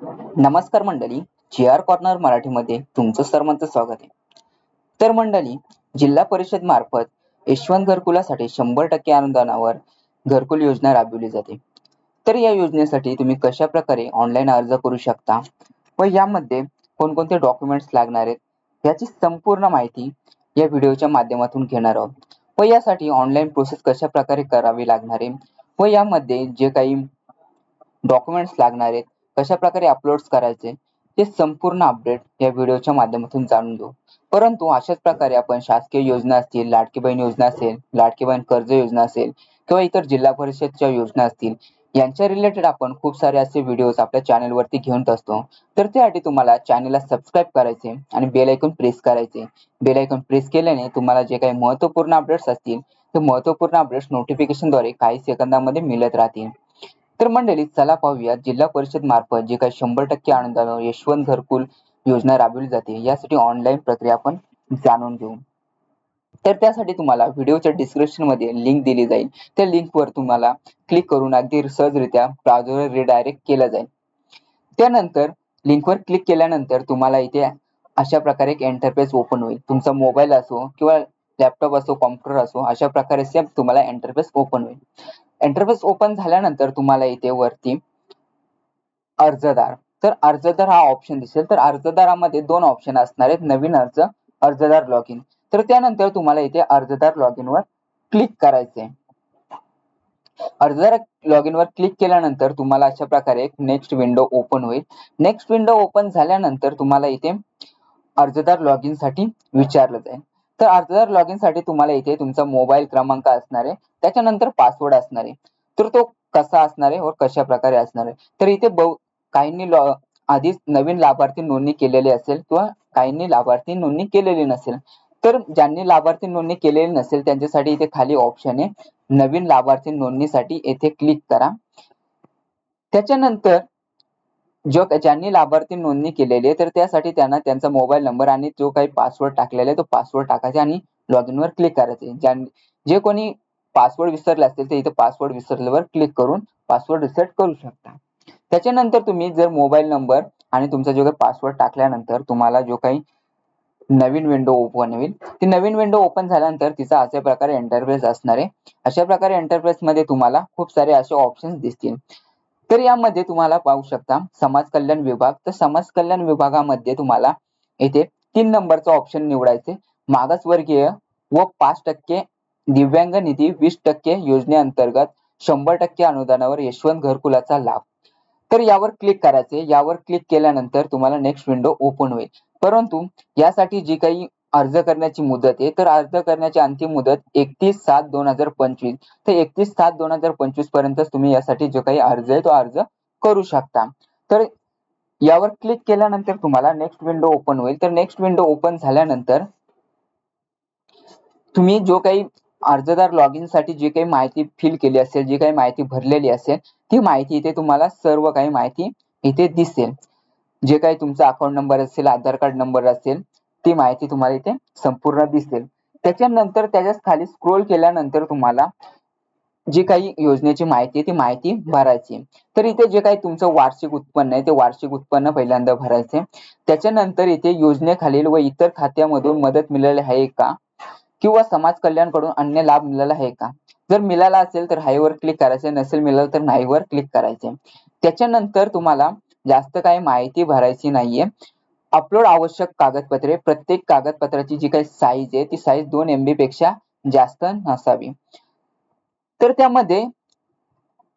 नमस्कार मंडळी जी R corner मराठीमध्ये तुमचं सर्वांचं स्वागत आहे. तर मंडळी जिल्हा परिषद मार्फत यशवंत घरकुलासाठी शंभर टक्के अनुदानावर घरकुल योजना राबविली जाते. तर या योजनेसाठी तुम्ही कशा प्रकारे ऑनलाईन अर्ज करू शकता व यामध्ये कोणकोणते डॉक्युमेंट्स लागणार आहेत याची संपूर्ण माहिती या व्हिडिओच्या माध्यमातून घेणार आहोत. व यासाठी ऑनलाईन प्रोसेस कशा प्रकारे करावी लागणार आहे व यामध्ये जे काही डॉक्युमेंट्स लागणार आहेत कशा प्रकारे अपलोड करायचे ते संपूर्ण अपडेट या व्हिडिओच्या माध्यमातून जाणून घेऊ. परंतु अशाच प्रकारे आपण शासकीय योजना असतील लाडकी बहीण योजना असेल लाडकी बहीण कर्ज योजना असेल किंवा इतर जिल्हा परिषदच्या योजना असतील यांच्या रिलेटेड आपण खूप सारे असे व्हिडिओज आपल्या चॅनल वरती घेऊन असतो. तर त्यासाठी तुम्हाला चॅनलला सबस्क्राईब करायचे आणि बेल ऐकून प्रेस करायचे. बेल ऐकून प्रेस केल्याने तुम्हाला जे काही महत्त्वपूर्ण अपडेट्स असतील ते महत्त्वपूर्ण अपडेट्स नोटिफिकेशनद्वारे काही सेकंदामध्ये मिळत राहतील. तर मंडळी चला पाहूया. जिल्हा परिषद मार्फत जे काही शंभर टक्के अनुदान यशवंत घरकुल योजना राबविली जाते यासाठी ऑनलाईन प्रक्रिया आपण जाणून घेऊ. तर त्यासाठी तुम्हाला व्हिडिओच्या डिस्क्रिप्शनमध्ये लिंक दिली जाईल. त्या लिंक वर तुम्हाला क्लिक करून अगदी सहजरित्या ब्राउझरवर रिडायरेक्ट केलं जाईल. त्यानंतर लिंकवर क्लिक केल्यानंतर तुम्हाला इथे अशा प्रकारे एक इंटरफेस ओपन होईल. तुमचा मोबाईल असो किंवा लॅपटॉप असो कॉम्प्युटर असो अशा प्रकारे सेम तुम्हाला इंटरफेस ओपन होईल. इंटरफेस ओपन झाल्यानंतर तुम्हाला इथे वरती अर्जदार. तर अर्जदार हा ऑप्शन दिसेल. तर अर्जदारामध्ये दोन ऑप्शन असणार आहेत. नवीन अर्ज अर्जदार लॉग इन तर त्यानंतर तुम्हाला इथे अर्जदार लॉग इन वर क्लिक करायचे अर्जदार लॉग इन वर क्लिक केल्यानंतर तुम्हाला अशा प्रकारे एक नेक्स्ट विंडो ओपन होईल. नेक्स्ट विंडो ओपन झाल्यानंतर तुम्हाला इथे अर्जदार लॉग इनसाठी विचारलं जाईल. तर अर्जदार लॉग इनसाठी तुम्हाला इथे तुमचा मोबाईल क्रमांक असणार आहे. त्याच्यानंतर पासवर्ड असणार आहे. तर तो कसा असणार आहे व कशा प्रकारे असणार आहे? तर इथे बहु काहींनी आधीच नवीन लाभार्थी नोंदणी केलेली असेल किंवा काहींनी लाभार्थी नोंदणी केलेली नसेल. तर ज्यांनी लाभार्थी नोंदणी केलेली नसेल त्यांच्यासाठी इथे खाली ऑप्शन आहे. नवीन लाभार्थी नोंदणीसाठी येथे क्लिक करा. त्याच्यानंतर जो ज्यांनी लाभार्थी नोंदणी केलेली आहे तर त्यासाठी त्यांना त्यांचा मोबाईल नंबर आणि जो काही पासवर्ड टाकलेला आहे तो पासवर्ड टाकायचा आणि लॉग इनवर क्लिक करायचे ज्या जे कोणी पासवर्ड विसरले असतील ते इथे पासवर्ड विसरल्यावर क्लिक करून पासवर्ड रिसेट करू शकता. त्याच्यानंतर तुम्ही जर मोबाईल नंबर आणि तुमचा जो काही पासवर्ड टाकल्यानंतर तुम्हाला जो काही नवीन विंडो ओपन होईल ती नवीन विंडो ओपन झाल्यानंतर तिचा अशा प्रकारे इंटरफेस असणार आहे. अशा प्रकारे इंटरफेस मध्ये तुम्हाला खूप सारे असे ऑप्शन दिसतील. तर यामध्ये तुम्हाला पाहू शकता समाज कल्याण विभाग. तर समाज कल्याण विभागामध्ये तुम्हाला येथे तीन नंबरचा ऑप्शन निवडायचे मागासवर्गीय व पाच टक्के दिव्यांग निधी वीस टक्के योजनेअंतर्गत शंभर टक्के अनुदानावर यशवंत घरकुलाचा लाभ. तर यावर क्लिक करायचे यावर क्लिक केल्यानंतर तुम्हाला नेक्स्ट विंडो ओपन होईल. परंतु यासाठी जी काही अर्ज करण्याची मुदत आहे. तर अर्ज करण्याची अंतिम मुदत एकतीस सात दोन हजार पंचवीस. तर एकतीस सात दोन हजार पंचवीसपर्यंत तुम्ही यासाठी जो काही अर्ज आहे तो अर्ज करू शकता. तर यावर क्लिक केल्यानंतर तुम्हाला नेक्स्ट विंडो ओपन होईल. तर नेक्स्ट विंडो ओपन झाल्यानंतर तुम्ही जो काही अर्जदार लॉग इनसाठी जी काही माहिती फिल केली असेल जी काही माहिती भरलेली असेल ती माहिती इथे तुम्हाला सर्व काही माहिती इथे दिसेल. जे काही तुमचा अकाउंट नंबर असेल आधार कार्ड नंबर असेल ती माहिती तुम्हाला इथे संपूर्ण दिसेल. त्याच्यानंतर त्याच्याखाली स्क्रोल केल्यानंतर तुम्हाला जी काही योजनेची माहिती आहे ती माहिती भरायची तर इथे जे काही तुमचं वार्षिक उत्पन्न आहे ते वार्षिक उत्पन्न पहिल्यांदा भरायचे त्याच्यानंतर इथे योजनेखालील व इतर खात्यामधून मदत मिळाली आहे का? किंवा समाज कल्याणकडून अन्य लाभ मिळाला आहे का? जर मिळाला असेल तर हायवर क्लिक करायचे नसेल मिळालं तर नाहीवर क्लिक करायचे त्याच्यानंतर तुम्हाला जास्त काही माहिती भरायची नाहीये. अपलोड आवश्यक कागदपत्रे प्रत्येक कागदपत्राची जी काही साईज आहे ती साईज दोन एमबी पेक्षा जास्त नसावी. तर त्यामध्ये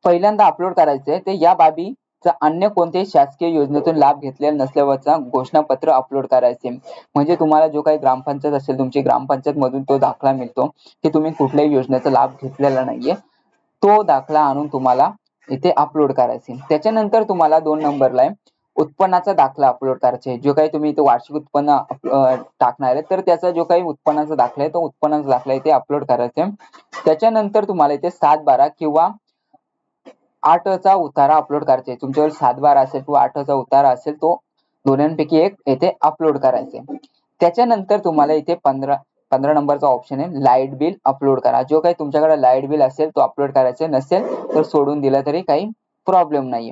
पहिल्यांदा अपलोड करायचंय ते या बाबी अन्य कोणत्याही शासकीय योजनेतून लाभ घेतलेला नसल्यावरचा घोषणापत्र अपलोड करायचे. म्हणजे तुम्हाला जो काही ग्रामपंचायत असेल तुमची ग्रामपंचायत मधून तो दाखला मिळतो की तुम्ही कुठल्याही योजनेचा लाभ घेतलेला नाहीये तो दाखला आणून तुम्हाला इथे अपलोड करायचे. त्याच्यानंतर तुम्हाला दोन नंबरला आहे. उत्पन्नाचा दाखला अपलोड करायचा आहे. जो काही तुम्ही इथे वार्षिक उत्पन्न टाकणार आहे तर त्याचा जो काही उत्पन्नाचा दाखला आहे तो उत्पन्नाचा दाखला इथे अपलोड करायचा आहे. त्याच्यानंतर तुम्हाला इथे सात बारा किंवा आठचा उतारा अपलोड करायचा आहे. तुमच्यावर सात बारा असेल किंवा आठचा उतारा असेल तो दोन्हीपैकी एक येथे अपलोड करायचे त्याच्यानंतर तुम्हाला इथे पंधरा पंधरा नंबरचा ऑप्शन आहे लाइट बिल अपलोड करा. जो काही तुमच्याकडे लाइट बिल असेल तो अपलोड करायचा नसेल तर सोडून दिला तरी काही प्रॉब्लेम नाहीये.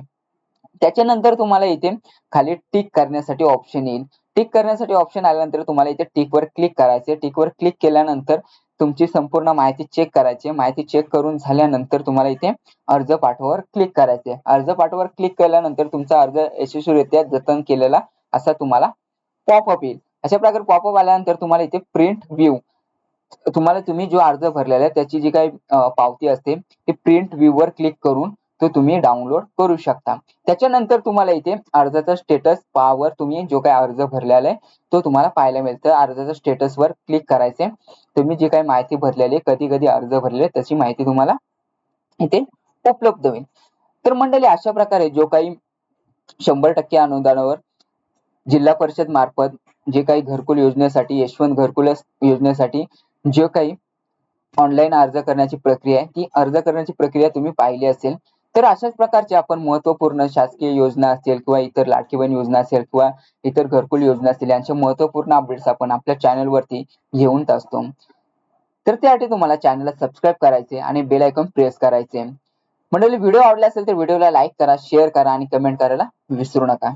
त्याच्यानंतर तुम्हाला इथे खाली टिक करण्यासाठी ऑप्शन येईल. टिक करण्यासाठी ऑप्शन आल्यानंतर तुम्हाला इथे टिक वर क्लिक करायचे टिक वर क्लिक केल्यानंतर तुमची संपूर्ण माहिती चेक करायची माहिती चेक करून झाल्यानंतर तुम्हाला इथे अर्ज पाठवावर क्लिक करायचे अर्ज पाठवावर क्लिक केल्यानंतर तुमचा अर्ज यशस्वीरित्या जतन केलेला असा तुम्हाला पॉपअप येईल. अशा प्रकारे पॉपअप आल्यानंतर तुम्हाला इथे प्रिंट व्ह्यू तुम्हाला तुम्ही जो अर्ज भरलेला आहे त्याची जी काही पावती असते ती प्रिंट व्ह्यू वर क्लिक करून तो तुम्ही डाउनलोड करू शकता. त्याच्यानंतर तुम्हाला इथे अर्जाचा स्टेटस पावर तुम्ही जो काही अर्ज भरलेला आहे तो तुम्हाला पाहायला मिळेल. तर अर्जाच्या स्टेटस वर क्लिक करायचे. तुम्ही जी काही माहिती भरलेली आहे कधी कधी अर्ज भरलेले त्याची माहिती तुम्हाला इथे उपलब्ध होईल. तर मंडळी अशा प्रकारे जो काही शंभर टक्के अनुदानावर जिल्हा परिषद मार्फत जे काही घरकुल योजनेसाठी यशवंत घरकुल योजनेसाठी जे काही ऑनलाईन अर्ज करण्याची प्रक्रिया आहे ती अर्ज करण्याची प्रक्रिया तुम्ही पाहिली असेल तर अशाच प्रकारचे आपण महत्त्वपूर्ण शासकीय योजना असेल किंवा इतर लाडकी बहीण योजना असेल किंवा इतर घरकुल योजना असतील यांचे महत्त्वपूर्ण अपडेट्स आपण आपल्या चॅनलवरती घेऊन असतो. तर त्यासाठी तुम्हाला चॅनलला सबस्क्राईब करायचे आणि बेल आयकॉन प्रेस करायचे. मंडळी व्हिडिओ आवडला असेल तर व्हिडिओला लाईक करा शेअर करा आणि कमेंट करायला विसरू नका.